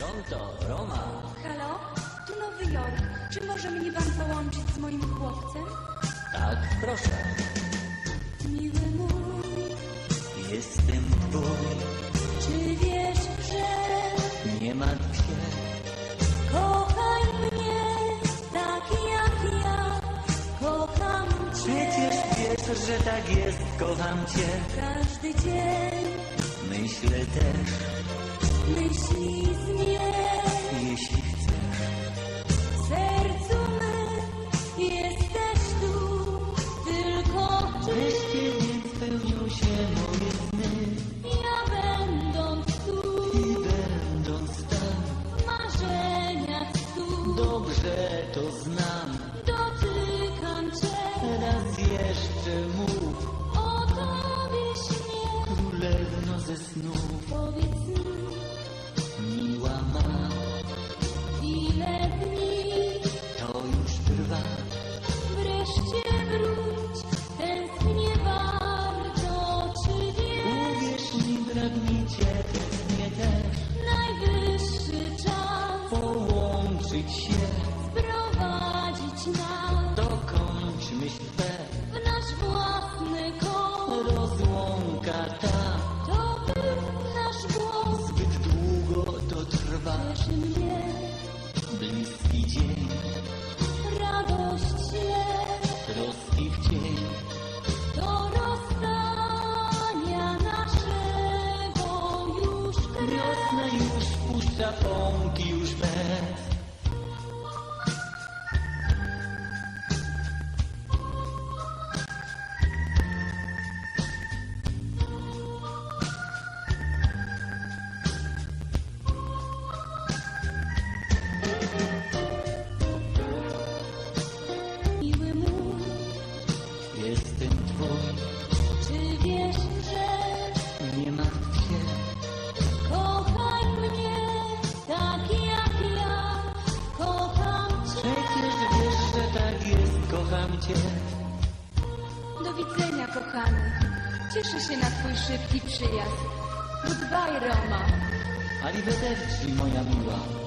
Pronto, Roma. Halo? Tu Nowy Jork. Czy może mnie pan połączyć z moim chłopcem? Tak, proszę. Miły mój, Jestem twój, czy wiesz, że nie martw się. kochaj mnie tak jak ja kocham cię Przecież wiesz, że tak jest, kocham cię. każdy dzień. Myślę też, Myśli jeśli chcesz. w sercu my jesteś tu tylko ty. Wreszcie więc spełnią się moje sny Ja będąc tu i będąc tam, w marzeniach stu dobrze to znam. dotykam cię. Raz jeszcze mów, połączyć się, sprowadzić nas dokończ myśl twe, w nasz własny kąt. rozłąka ta, To był nasz głos, zbyt długo to trwa, cieszy mnie, bliski dzień, radość się, troski w cień, do rozstania naszego już krew. wiosna już puszcza pąki już bez. Cię. Do widzenia, kochany. Cieszę się na twój szybki przyjazd. Goodbye, Roma. Arrivederci, moja miła.